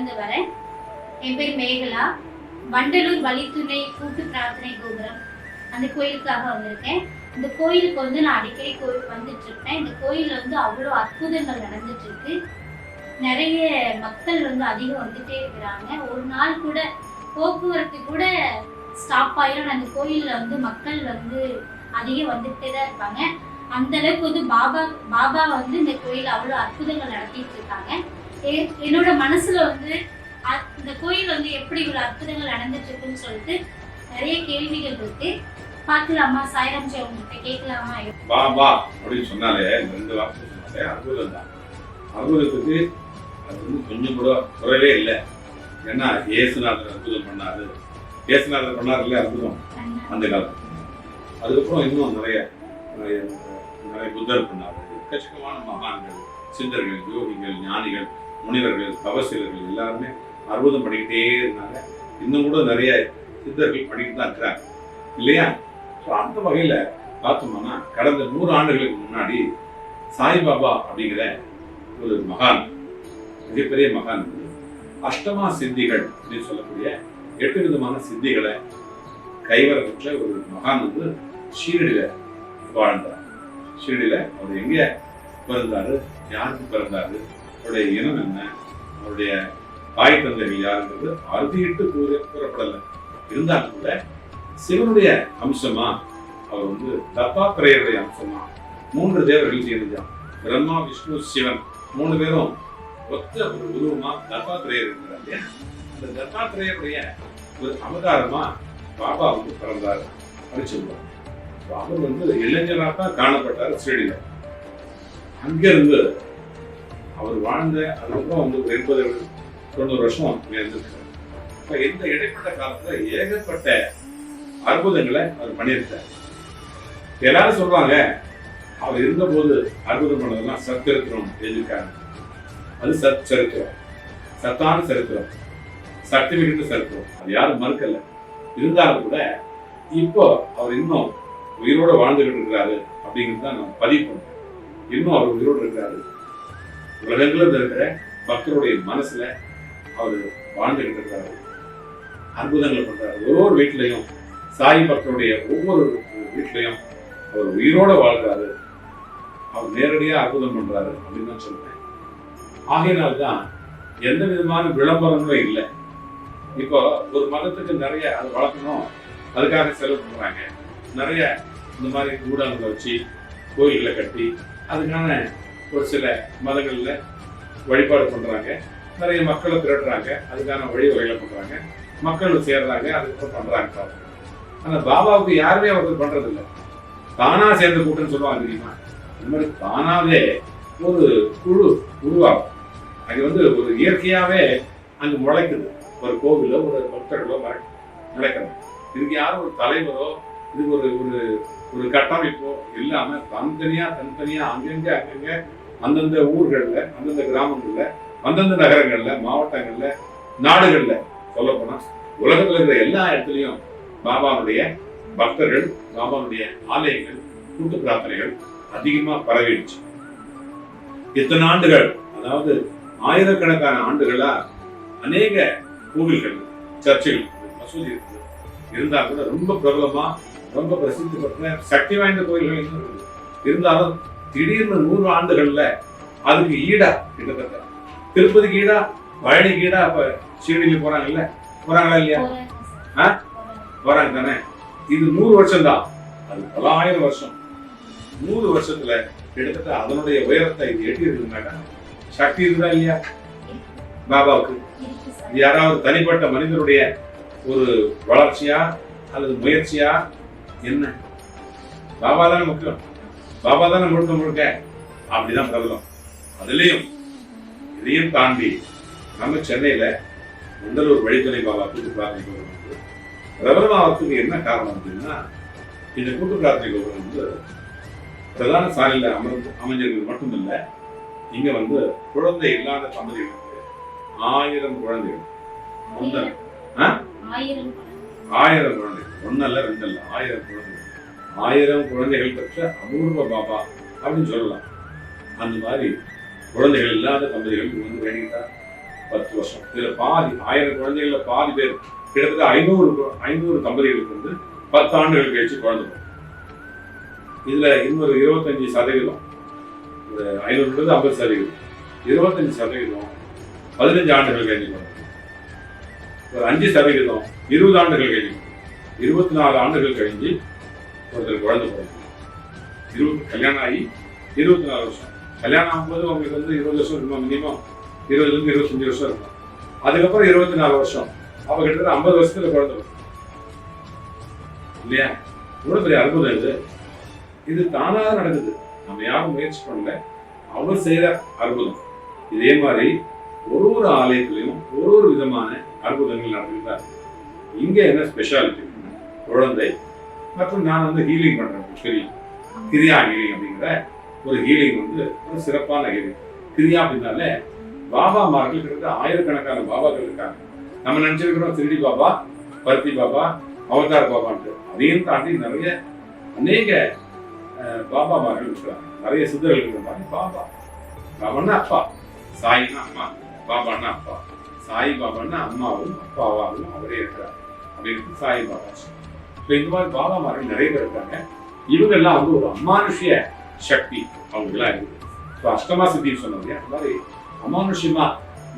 இருந்து வரேன் என் பேர் மேகலா. வண்டலூர் வழித்துணை கூட்டு பிரார்த்தனை கோபுரம். அந்த கோயிலுக்காக வந்திருக்கேன் இந்த கோயிலுக்கு வந்து நான் அடிக்கடி கோயில் வந்துட்டு இருக்கேன் இந்த கோயில்ல வந்து அவ்வளோ அற்புதங்கள் நடந்துட்டு இருக்கு நிறைய மக்கள் வந்து அதிகம் வந்துட்டே இருக்கிறாங்க. ஒரு நாள் கூட போக்குவரத்து கூட ஸ்டாப் ஆயிரும். அந்த கோயில்ல வந்து மக்கள் வந்து அதிகம் வந்துட்டே தான் இருப்பாங்க. அந்த அளவுக்கு வந்து பாபா பாபா வந்து இந்த கோயில் அவ்வளோ அற்புதங்கள் நடத்திட்டு இருக்காங்க என்னோட மனசுல வந்து இந்த கோயில் வந்து எப்படி இவ்வளோ அற்புதங்கள் நடந்துட்டு இருக்குன்னு சொல்லிட்டு நிறைய கேள்விகள் இருக்கு. பார்க்கலாமா? சாய்ராம் ஜி உங்ககிட்ட கேட்கலாமா? பாபா அப்படின்னு சொன்னாலே இந்த ரெண்டு வார்த்தை சொன்னாலே அற்புதம் தான். அற்புதத்துக்கு அது வந்து கொஞ்சம் கூட குறைவே இல்லை. ஏன்னா ஏசுநாதர் அற்புதம் பண்ணாரு. ஏசுநாதர் பண்ணாருல்ல அற்புதம்? அந்த காலத்துல. அதுக்கப்புறம் இன்னும் நிறைய நிறைய புத்தர் பண்ணாரு. எக்கச்சக்கமான மகான்கள் சித்தர்கள் யோகிகள் ஞானிகள். முனிவர்கள் தவசீலர்கள் எல்லாருமே அற்புதம் பண்ணிக்கிட்டே இருந்தாங்க. இன்னும் கூட நிறைய சித்தர்கள் பண்ணிக்கிட்டு தான் இருக்கிறாங்க. இல்லையா? ஸோ அந்த வகையில் பார்த்தோம்னா கடந்த நூறு ஆண்டுகளுக்கு முன்னாடி சாய்பாபா அப்படிங்கிற ஒரு மகான் மிகப்பெரிய மகான் வந்து அஷ்டமா சித்திகள் அப்படின்னு சொல்லக்கூடிய எட்டு விதமான சித்திகளை கைவர ஒரு மகான் வந்து ஷீரடியில வாழ்ந்தார். ஷீரடியில அவர் எங்கே பிறந்தாரு? யாருக்கு பிறந்தாரு? அவருடைய இனம் என்ன? அவருடைய தாய் தந்தைகள் யாருன்றது அறுதியிட்டு கூற கூறப்படலை. இருந்தாலும் கூட சிவனுடைய அம்சமா அவர் வந்து தத்தாத்திரையருடைய அம்சமா மூன்று தேவர்கள் சேர்ந்தார் பிரம்மா விஷ்ணு சிவன் மூணு பேரும் ஒத்த ஒரு உருவமா தத்தாத்திரேயர் இருக்கிறார் இல்லையா? அந்த தத்தாத்திரேயருடைய ஒரு அவதாரமா பாபா வந்து பிறந்தார் அப்படின்னு சொல்லுவாங்க. அவர் வந்து இளைஞராக தான் காணப்பட்டார் ஸ்ரீடியில அங்கிருந்து அவர் வாழ்ந்த அதுக்கப்புறம் வந்து ஒரு எண்பது தொண்ணூறு வருஷம் அங்க இருந்திருக்காரு இப்போ இந்த இடைப்பட்ட காலத்துல ஏகப்பட்ட அற்புதங்களை அவர் பண்ணியிருக்கார். எல்லாரும் சொல்லுவாங்க அவர் இருந்தபோது அற்புதம் பண்ணதெல்லாம் சத்திருத்திரம் எழுதியிருக்காங்க அது சத் சரித்திரம். சத்தான சரித்திரம். சக்தி மிகுந்த சரித்திரம். அது யாரும் மறுக்கல. இருந்தாலும் கூட இப்போ அவர் இன்னும் உயிரோட வாழ்ந்துகிட்டு இருக்கிறாரு அப்படிங்கிறது தான் நம்ம பதிவு பண்றோம் இன்னும் அவர் உயிரோடு இருக்கிறாரு. உலகங்களில் இருக்கிற பக்தருடைய மனசுல அவர் வாழ்ந்துகிட்டு இருக்கிறாரு அற்புதங்கள் பண்றாரு. ஒரு ஒரு வீட்லயும் சாய் பக்தருடைய ஒவ்வொரு வீட்லயும் அவர் உயிரோட வாழ்றாரு. அவர் நேரடியா அற்புதம் பண்றாரு அப்படின்னு சொல்றேன். ஆகையினால்தான் எந்த விதமான விளம்பரங்களும் இல்லை. இப்போ ஒரு மதத்துக்கு நிறைய அதை வளர்க்கணும். அதுக்காக செலவு பண்றாங்க. நிறைய இந்த மாதிரி ஊடகங்களை வச்சு கோயில்களை கட்டி அதுக்கான ஒரு சில மதங்களில் வழிபாடு பண்ணுறாங்க நிறைய மக்களை திரட்டுறாங்க. அதுக்கான வழிவகைகளை பண்ணுறாங்க மக்கள் சேர்றாங்க. அதுக்கப்புறம் பண்ணுறாங்க அந்த பாபாவுக்கு யாருமே அவர்கள் பண்ணுறதில்ல தானாக சேர்ந்த கூட்டம்னு சொல்லுவாங்க தெரியுமா? இந்த மாதிரி தானாகவே ஒரு குழு உருவாகும். அது வந்து ஒரு இயற்கையாகவே அங்கே முளைக்குது. ஒரு கோவிலோ ஒரு பக்தர்களோ மறை- முளைக்கணும் இதுக்கு யாரும் ஒரு தலைவரோ இதுக்கு ஒரு ஒரு ஒரு கட்டமைப்போ இல்லாமல் தனித்தனியாக தனித்தனியாக அங்கங்கே அங்கங்கே அந்தந்த ஊர்கள்ல அந்தந்த கிராமங்கள்ல அந்தந்த நகரங்கள்ல மாவட்டங்கள்ல நாடுகள்ல சொல்லப்போனால் உலகத்தில் உலகத்துல இருக்கிற எல்லா இடத்துலயும் பாபாவுடைய பக்தர்கள் பாபாவுடைய ஆலயங்கள் கூட்டு பிரார்த்தனைகள் அதிகமா பரவிடுச்சு. இத்தனை ஆண்டுகள்? அதாவது ஆயிரக்கணக்கான ஆண்டுகளா அநேக கோவில்கள் சர்ச்சில் மசூதி இருந்தால் கூட ரொம்ப பிரபலமா ரொம்ப பிரசித்தி பெற்ற சக்தி வாய்ந்த கோயில்கள் இருந்தாலும் திடீர்னு நூறு ஆண்டுகள்ல அதுக்கு ஈடா கிட்டத்தட்ட. திருப்பதிக்கு ஈடா பழனிக்கு ஈடா அப்ப ஷீரடியில் போறாங்கல்ல? போறாங்களா இல்லையா? ஆ? போறாங்க தானே. இது நூறு வருஷம் தான் அது பல ஆயிரம் வருஷம். நூறு வருஷத்துல கிட்டத்தட்ட அதனுடைய உயரத்தை இது எட்டி இருக்குனாக்கா சக்தி இருக்குதா இல்லையா? பாபாவுக்கு. யாராவது தனிப்பட்ட மனிதனுடைய ஒரு வளர்ச்சியா அல்லது முயற்சியா? என்ன? பாபா தானே முக்கியம். பாபா தானே முழுக்க முழுக்க? அப்படிதான் பிரபலம். அதுலயும் இதையும் தாண்டி நம்ம சென்னையில முண்டலூர் வழித்துணை பாபா கூட்டு பிரார்த்தனை கோபுரம் பிரபலமாவதுக்கு என்ன காரணம் அப்படின்னா இந்த கூட்டு பிரார்த்தனை கோபுரம் வந்து பிரதான சாலையில அமர்ந்து அமைஞ்சிருக்கிறது மட்டுமில்ல இங்க வந்து குழந்தை இல்லாத தம்பதிகளுக்கு ஆயிரம் குழந்தைகள். ஒன்றல்ல ஆயிரம் குழந்தைகள். ஒன்னல்ல ரெண்டல்ல ஆயிரம் குழந்தைகள். ஆயிரம் குழந்தைகள் பெற்ற அபூர்வ பாபா அப்படின்னு சொல்லலாம். அந்த மாதிரி குழந்தைகள் இல்லாத தம்பதிகள் வந்து வேண்டிட்டா பத்து வருஷம். இதுல பாதி ஆயிரம் குழந்தைகள்ல பாதி பேர் கிட்டத்தட்ட ஐநூறு ஐநூறு தம்பதிகளுக்கு வந்து பத்து ஆண்டுகள் கழிச்சு குழந்தை இதில் இன்னொரு இருபத்தஞ்சு சதவீதம் இந்த ஐநூறுன்றது ஐம்பது சதவீதம். இருபத்தஞ்சு சதவீதம் பதினஞ்சு ஆண்டுகள் கழிஞ்சு ஒரு அஞ்சு சதவீதம் இருபது ஆண்டுகள் கழிஞ்சு இருபத்தி நாலு ஆண்டுகள் கழிஞ்சு ஒருத்தர் குழந்தை பிறக்கும் இருபது கல்யாணம் ஆகி இருபத்தி நாலு வருஷம். கல்யாணம் ஆகும்போது அவங்களுக்கு வந்து இருபது வருஷம் இருக்கும் மினிமம் இருபதுலேருந்து இருபத்தஞ்சு வருஷம் இருக்கும். அதுக்கப்புறம் இருபத்தி நாலு வருஷம். அவங்க கிட்டத்தட்ட ஐம்பது வருஷத்துல குழந்தை இல்லையா? இவ்வளோ பெரிய அற்புதம் இது. இது தானாக நடக்குது. நம்ம யாரும் முயற்சி பண்ணல. அவர் செய்கிற அற்புதம். இதே மாதிரி ஒரு ஒரு ஆலயத்திலையும் ஒரு ஒரு விதமான அற்புதங்கள் நடந்துட்டு தான் இங்க என்ன ஸ்பெஷாலிட்டி குழந்தை மற்றும் நான் வந்து ஹீலிங் பண்ணுறேன் தெரியும். கிரியா ஹீலிங் அப்படிங்கிற ஒரு ஹீலிங் வந்து ஒரு சிறப்பான ஹீலிங் கிரியா அப்படின்னாலே பாபா மார்கள் கிட்ட ஆயிரக்கணக்கான பாபாக்கள் இருக்காங்க. நம்ம நினச்சிருக்கிறோம் திருடி பாபா பருத்தி பாபா அவதார் பாபான்ட்டு. அதையும் தாண்டி நிறைய அநேக பாபா மார்கள் இருக்கிறாங்க நிறைய சித்தர்கள் இருக்கிற மாதிரி பாபா. பாபான்னா அப்பா. சாயினா அம்மா. பாபான்னா அப்பா. சாய் பாபான்னா அம்மாவும் அப்பாவாகவும் அவரே இருக்கிறார். அப்படின்னு சாய் பாபா இப்போ இந்த மாதிரி பாபாமார்கள் நிறைய பேர் இருக்காங்க. இவங்க எல்லாம் வந்து ஒரு அமானுஷ்ய சக்தி அவங்களாம் இருக்குது இப்போ அஷ்டமா சித்தின்னு சொன்னாங்க அந்த மாதிரி அமானுஷ்யமா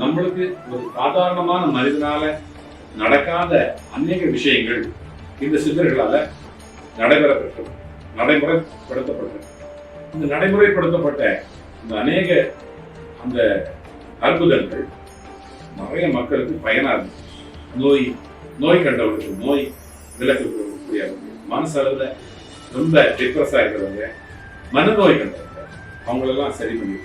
நம்மளுக்கு ஒரு சாதாரணமான மனிதனால நடக்காத அநேக விஷயங்கள் இந்த சித்தர்களால நடைபெறப்பட்டது நடைமுறைப்படுத்தப்பட்டது. இந்த நடைமுறைப்படுத்தப்பட்ட இந்த அநேக அந்த அற்புதங்கள் நிறைய மக்களுக்கு பயனாக இருந்துச்சு. நோய் நோய் கண்டவர்களுக்கு நோய் விலக்கக்கூடிய மனசளவில் ரொம்ப டிப்ரெஸ் இருக்கிறவங்க மனநோய் கண்டவங்க அவங்களெல்லாம் சரி பண்ணி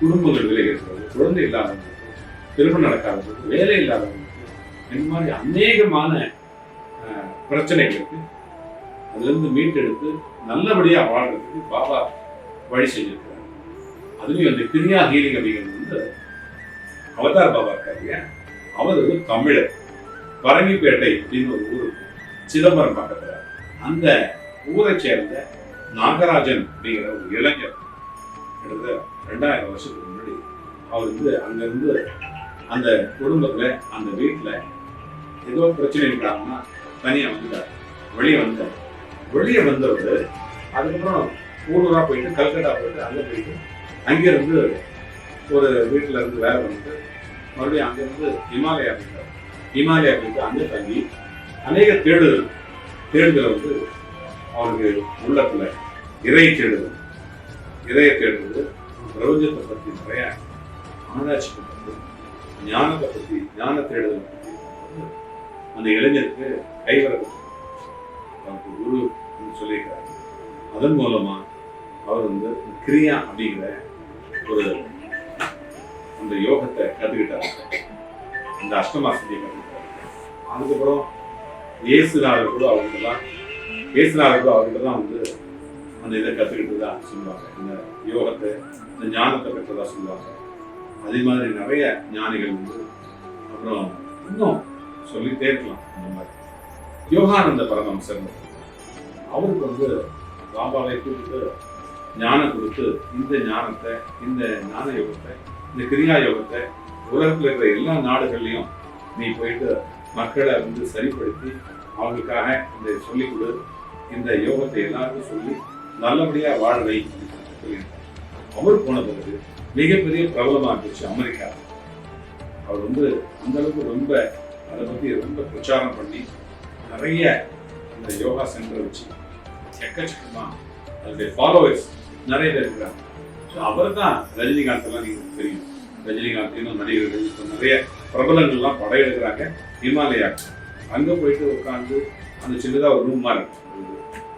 குடும்பங்கள் விலகிறது குழந்தை இல்லாதவங்களுக்கு திருமணம் நடக்காதவங்களுக்கு வேலை இல்லாதவங்களுக்கு இந்த மாதிரி அநேகமான பிரச்சனைகளுக்கு அதுலேருந்து மீட்டெடுத்து நல்லபடியா வாழ்றதுக்கு பாபா வழி செஞ்சிருக்கிறார். அதுலயும் அந்த கிரியா ஹீலிங் அப்படிங்கிறது வந்து அவதார் பாபா இருக்காரு அவர் வந்து தமிழர். பரங்கிப்பேட்டை அப்படின்னு ஒரு ஊர் இருக்கு. சிதம்பரம் பக்கத்தில். அந்த ஊரை சேர்ந்த நாகராஜன் அப்படிங்கிற ஒரு இளைஞர். கிட்டத்தட்ட ரெண்டாயிரம் வருஷத்துக்கு முன்னாடி அவர் வந்து அங்கேருந்து அந்த குடும்பத்தில் அந்த வீட்டில் ஏதோ பிரச்சனை இருக்காங்கன்னா தனியாக வந்துட்டார். வெளியே வந்தார். வெளியே வந்தவர் அதுக்கப்புறம் ஊரூராக போயிட்டு கல்கட்டா போயிட்டு அங்கே போயிட்டு அங்கேருந்து ஒரு வீட்டில் இருந்து வேலை பண்ணிட்டு மறுபடியும் அங்கேருந்து ஹிமாலயா போயிட்டார். ஹிமாலயா போயிட்டு அங்கே தங்கி அநேக தேடுதல் தேடுதலை வந்து அவருக்கு உள்ளத்துல இறை தேடுதல். இறைய தேடுவது பிரபஞ்சத்தை பற்றி நிறைய ஆராய்ச்சி பண்றது ஞானத்தை பற்றி ஞான தேடுதலை பற்றி அந்த இளைஞருக்கு கைவரப்பட்டு அவருக்கு குரு சொல்லியிருக்காரு அதன் மூலமா அவர் வந்து கிரியா அப்படிங்கிற ஒரு அந்த யோகத்தை கத்துக்கிட்டார். அந்த அஷ்டமாசதியை கற்றுக்கிட்டார் அதுக்கப்புறம் இயேசுநாதர் கூட அவர்கிட்ட தான் இயேசுநாதர் கூட அவர்கிட்ட தான் வந்து அந்த இதை கற்றுக்கிட்டு தான் சொல்லுவாங்க. இந்த யோகத்தை இந்த ஞானத்தை பெற்றதா சொல்லுவாங்க. அதே மாதிரி நிறைய ஞானிகள் வந்து அப்புறம் இன்னும் சொல்லிட்டே இருக்கலாம் அந்த மாதிரி. யோகானந்த பரமம்சர் அவருக்கு வந்து பாபாவை கூப்பிட்டு ஞானம் கொடுத்து இந்த ஞானத்தை இந்த ஞான யோகத்தை இந்த கிரியா யோகத்தை உலகத்தில் இருக்கிற எல்லா நாடுகள்லையும் நீ போயிட்டு மக்களை வந்து சரிப்படுத்தி அவங்களுக்காக இந்த சொல்லிக் கொடு இந்த யோகத்தை எல்லாருக்கும் சொல்லி நல்லபடியாக வாழ வை அவர் போன பிறகு மிகப்பெரிய பிரபலமாக இருந்துச்சு அமெரிக்கா. அவர் வந்து அந்த அளவுக்கு ரொம்ப அதை பற்றி ரொம்ப பிரச்சாரம் பண்ணி நிறைய இந்த யோகா சென்டர் வச்சு எக்கச்சக்கமாக அதனுடைய ஃபாலோவர்ஸ் நிறைய பேர் இருக்கிறாங்க ஸோ அவர் தான் ரஜினிகாந்த் எல்லாம் நீங்க தெரியும். ரஜினிகாந்த் இன்னும் நடிகர்கள் இப்போ நிறைய பிரபலங்கள்லாம் படையெடுக்கிறாங்க ஹிமாலயா. அங்கே போயிட்டு உட்காந்து அந்த சின்னதாக ஒரு ரூம் மாதிரி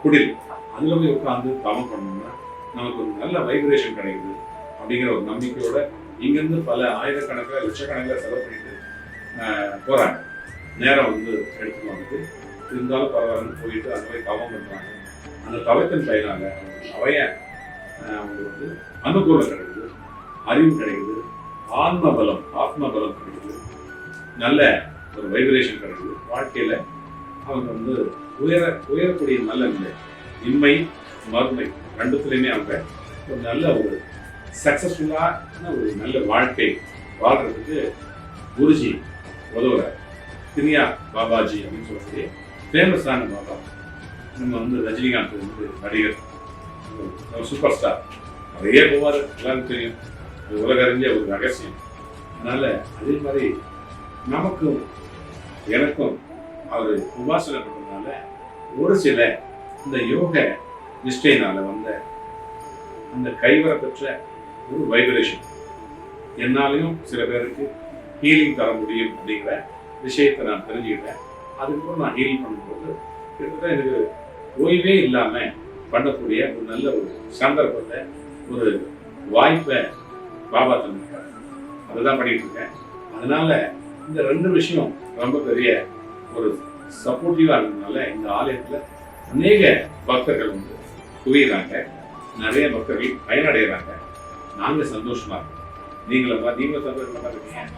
குடில். அதில் போய் உட்காந்து தவம் பண்ணோம்னா நமக்கு ஒரு நல்ல வைப்ரேஷன் கிடைக்குது அப்படிங்கிற ஒரு நம்பிக்கையோட இங்கேருந்து பல ஆயிரக்கணக்கில் லட்சக்கணக்கில் செலவு பண்ணிட்டு போகிறாங்க நேரம் வந்து எடுத்துட்டு வந்துட்டு இருந்தாலும் பரவாயில்லன்னு போயிட்டு அந்த மாதிரி தவம் பண்ணுறாங்க அந்த தவத்தின் பயனாக அவைய அவங்களுக்கு வந்து அனுகூலம் கிடைக்குது அறிவு கிடைக்குது ஆத்ம பலம் ஆத்ம பலம் கிடைக்குது. நல்ல ஒரு வைப்ரேஷன் கிடைக்குது. வாழ்க்கையில் அவங்க வந்து உயர உயரக்கூடிய நல்ல நிலை. இன்மை மறுமை ரெண்டுத்துலையுமே அவங்க ஒரு நல்ல ஒரு சக்சஸ்ஃபுல்லான ஒரு நல்ல வாழ்க்கை வாழ்கிறதுக்கு குருஜி உதவுறார். கிரியா பாபாஜி அப்படின்னு சொல்லக்கூடிய ஃபேமஸான பாபா. நம்ம வந்து ரஜினிகாந்த் வந்து நடிகர். சூப்பர் ஸ்டார் நிறைய போவார். எல்லாருக்கும் தெரியும். அது உலக அறிஞ்ச ஒரு ரகசியம். அதனால அதே மாதிரி நமக்கும் எனக்கும் அவர் உபாசனை பண்றதுனால ஒரு சில இந்த யோக நிஷ்டையினால் வந்த அந்த கைவர பெற்ற ஒரு வைப்ரேஷன் என்னாலையும் சில பேருக்கு ஹீலிங் தர முடியும் அப்படிங்கிற விஷயத்தை நான் தெரிஞ்சுக்கிட்டேன். அதுக்கப்புறம் நான் ஹீலிங் பண்ணும்போது கிட்டத்தட்ட எனக்கு ஓய்வே இல்லாமல் பண்ணக்கூடிய ஒரு நல்ல ஒரு சந்தர்ப்பத்தை ஒரு வாய்ப்பை பாபா தந்திருக்காரு. அதுதான் பண்ணிட்டு இருக்கேன். அதனால இந்த ரெண்டு விஷயம் ரொம்ப பெரிய ஒரு சப்போர்ட்டிவா இருந்ததுனால இந்த ஆலயத்துல அநேக பக்தர்கள் வந்து குவியறாங்க. நிறைய பக்தர்கள் பயனடைகிறாங்க. நாங்கள் சந்தோஷமா இருக்கோம். நீங்களும் நீங்களும் சந்தோஷமா தான் இருக்கீங்க.